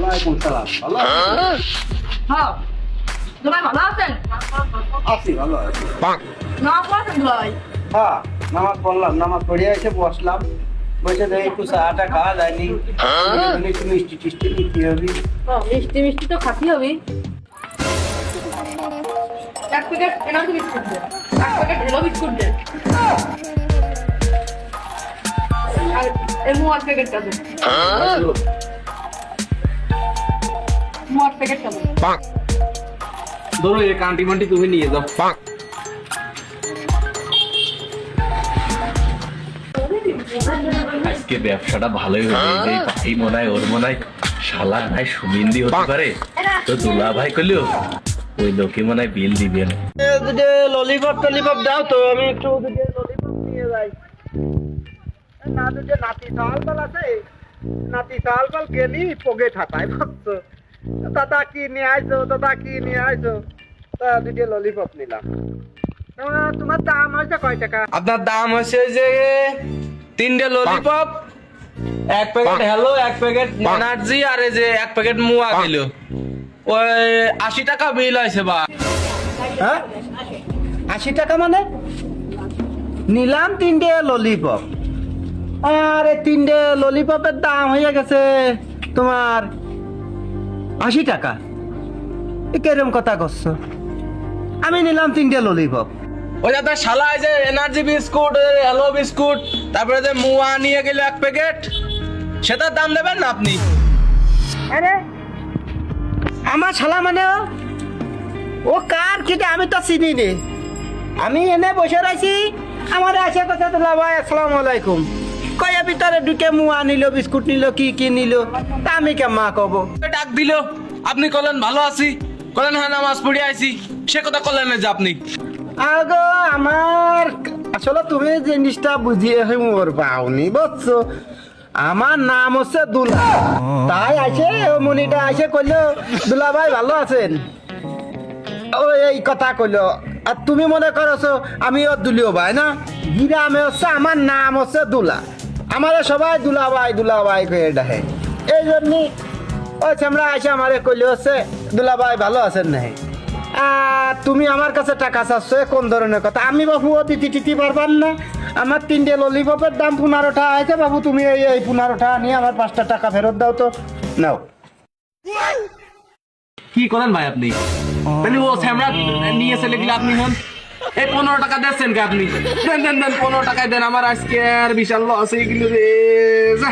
ওয়ালাইকুম সালাম। ভালো? হ্যাঁ। দুলাই ভালো আছেন? আছি ভালো আছি। না পড়াছেন দুলাই হ্যাঁ নামাজ পড়লাম নামাজ পড়ে এসে বসলাম। বসে দেখি একটু চাটা খাওয়া যায়নি। একটু মিষ্টি টিষ্টি নিতে হবে। মিষ্টি মিষ্টি তো খাতি হবি। এক প্যাকেট এনার্জি বিস্কুট দে। এক প্যাকেট হেলো বিস্কুট দে। আর এই মোয়ার প্যাকেটটা দে। মোয়ার প্যাকেটটা ধরো এই কান্টি মান্টি তুমি নিয়ে যাও। আজকে ব্যবসাটা ভালোই হবে পাখি মনে হয় ওর মনে হয় শালা নাই সুমিন্দি হতে পারে? তো দুলা ভাই করলেও ওই লোকে মনে হয় বিল দিবে না। ললিপপ টলিপপ দাও তো আমি একটু দুটো ললিপপ নিয়ে যাই। না দুটো নাতি সাল পাল আছে। নাতি সাল পাল গেলি পগে ঠাটাই ভাবছ। দাদা কি নিয়ে আইছো? দাদা কি নিয়ে আইছো? তা দুটো ললিপপ নিলাম। তোমার- দাম হয়েছে কয় টাকা? আপনার দাম হচ্ছে যে তিনটে ললিপপ এক প্যাকেট হ্যালো এক প্যাকেট এনার্জি আর এই যে এক প্যাকেট মুয়া কিলো। ওই আশি টাকা বিল হয়েছে বা হ্যাঁ? আশি টাকা মানে? নিলাম তিনটে ললিপপ আর এই তিনটে ললিপপের দাম হয়ে গেছে তোমার আশি টাকা। এ কেরম কথা করছ? আমি নিলাম তিনটে ললিপপ ওই যাতে শালা এই যে এনার্জি বিস্কুট হ্যালো বিস্কুট তারপরে যে মুয়া নিয়ে গেল এক প্যাকেট সেটার দাম দেবেন না আপনি? আরে আমার শালা মানে ও? ও কার কিন্তু আমি তো চিনি নে আমি এনে বসে রয়েছি আমার আছে কথা তোলা ভাই আসসালামু আলাইকুম। কয়ে ভিতরে ঢুকে মুয়া নিল বিস্কুট নিল কি কি নিল? তা আমি কে মা কব? ডাক দিল। আপনি কলেন ভালো আছি। কলেন হ্যাঁ নামাজ পড়ে আইছি। সে কথা কলেন না যে আপনি। আগো আমার আসলে তুমি জিনিসটা বুঝিয়ে হই মোর পাওনি বুঝছ? আমার নাম হচ্ছে দুলা। তাই ও মনিটা আসে কইলো দুলা ভাই ভালো আছেন? ও এই কথা কইলো আর তুমি মনে করছ আমি ওর দুলিও ভাই না? গ্রামে হচ্ছে আমার নাম হচ্ছে দুলা। আমার সবাই দুলা ভাই দুলা ভাই কয়ে ডাকে এই জন্যই ওই আমরা আসে আমারে কইলে হচ্ছে দুলা ভাই ভালো আছেন আর তুমি আমার কাছে টাকা চাচ্ছ এ কোন ধরনের কথা? আমি বাবু ও দিতে টিতে পারবার না। আমার তিনটে ললিপপের দাম পনেরো টাকা আছে বাবু তুমি এই এই পনেরো টাকা নিয়ে আমার পাঁচটা টাকা ফেরত দাও তো। নাও। কি করেন ভাই আপনি? ও। স্যামরা লিখলে আপনি হন। এই পনেরো টাকা দিচ্ছেন কি আপনি। দেন দেন দেন, পনেরো টাকায় দেন। আমার আজকে আর বিশাল লস হয়ে গেল রে। যা।